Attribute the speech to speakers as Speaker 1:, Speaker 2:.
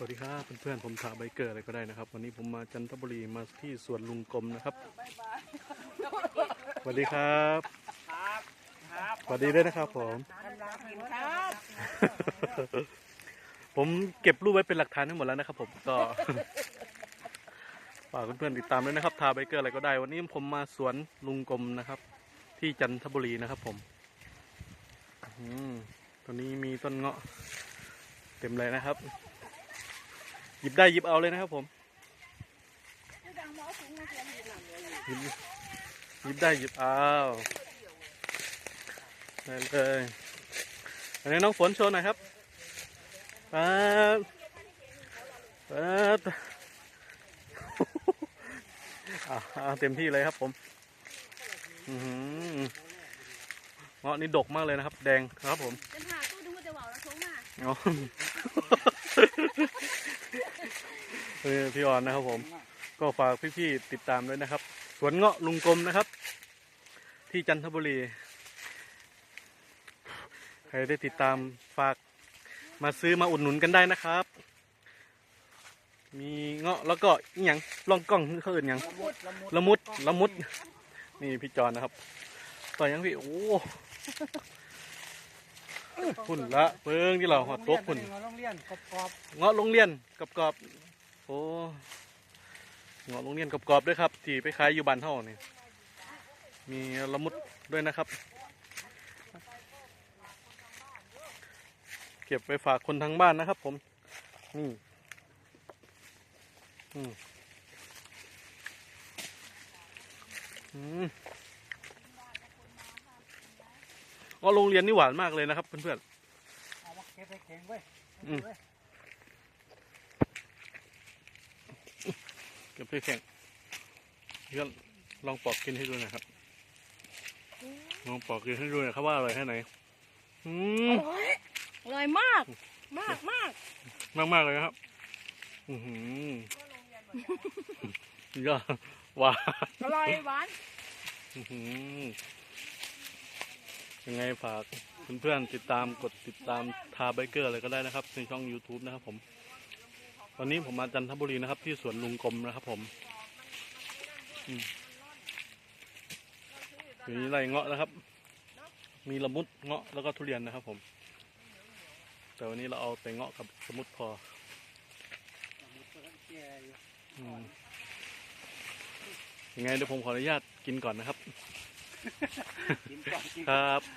Speaker 1: สวัสดีครับเพื่อนๆผมถาไบเกอร์อะไรก็ได้นะครับ วันนี้ผมมาจันทบุรีมาที่สวนลุงกรมนะครับสวัสดีครับ
Speaker 2: ครับครับ
Speaker 1: สวัสดีด้วยนะครับผม
Speaker 2: กำลังกินครับ
Speaker 1: ผมเก็บรูปไว้เป็นหลักฐานทั้งหมดแล้วนะครับ ผมก็ฝากเพื่อนๆติดตามด้วยนะครับทาไบเกอร์อะไรก็ได้ วันนี้ผมมาสวนลุงกรมนะครับ ที่จันทบุรีนะครับผมอืมตัวนี้มีต้นเงาะเต็มเลยนะครับ หยิบได้หยิบเอาเลยนะครับผมหยิบหยิบได้หยิบเอาได้เลยอันนี้น้องฝนโชว์หน่อยครับป๊าบป๊าบอ่าเอาเต็มที่เลยครับผมอือหือเงาะนี่ดกมากเลยนะครับ แดงครับผม
Speaker 3: จะผ่าตู้ดูจะว่าวแล้วชงมา
Speaker 1: อ๋อเออพี่ออนนะครับผม ก็ฝากพี่ๆติดตามด้วยนะครับ สวนเงาะลุงกรมนะครับ ที่จันทบุรี ใครได้ติดตามฝากมาซื้อมาอุดหนุนกันได้นะครับ มีเงาะแล้วก็อีหยังลองกล้องเขาอื่นหยัง
Speaker 2: ละมุดละมุด
Speaker 1: ละมุดละมุด นี่พี่จอนนะครับ ต่อยังพี่ โอ้พุ่นละเพิ่งที่เราหอดโต๊ะพุ่น
Speaker 2: โรงเรียนกรอบ
Speaker 1: เงาะโรงเรียนกรอบๆ โอ้เงาะโรงเรียนกรอบๆด้วยครับที่ไปขายอยู่บ้านเฮานี่มีละมุดด้วยนะครับ เก็บไปฝากคนทางบ้านนะครับผมนี่อืมอืมเงาะโรงเรียนนี่หวานมากเลยนะครับเพื่อน
Speaker 2: ๆ เอามาเก็บไปแข็งไว้
Speaker 1: อืมๆเก็บไปแข่งเพื่อนลองปอกกินให้ดูหน่อยครับ ลองปอกกินให้ดูหน่อยครับว่าอร่อยแค่ไหนอืม
Speaker 3: อร่อยมาก มากมาก
Speaker 1: มากมากๆเลยนะครับ อือหือยอดหวาน
Speaker 3: อร่อยหวาน
Speaker 1: อื้อหือยังไงฝากเพื่อนๆติดตามกดติดตามทาไบเกอร์อะไรก็ได้นะครับ ในช่อง YouTube นะครับผม ตอนนี้ผมมาจันทบุรีนะครับ ที่สวนลุงกรมนะครับ ผมอืมมีไรเงาะนะครับ มีละมุดเงาะแล้วก็ทุเรียนนะครับ ผม แต่วันนี้เราเอาแต่เงาะกับสมุดพออืมยังไงเดี๋ยวผมขออนุญาตกินก่อนนะครับ
Speaker 2: กินก่อนกิน
Speaker 1: ครับ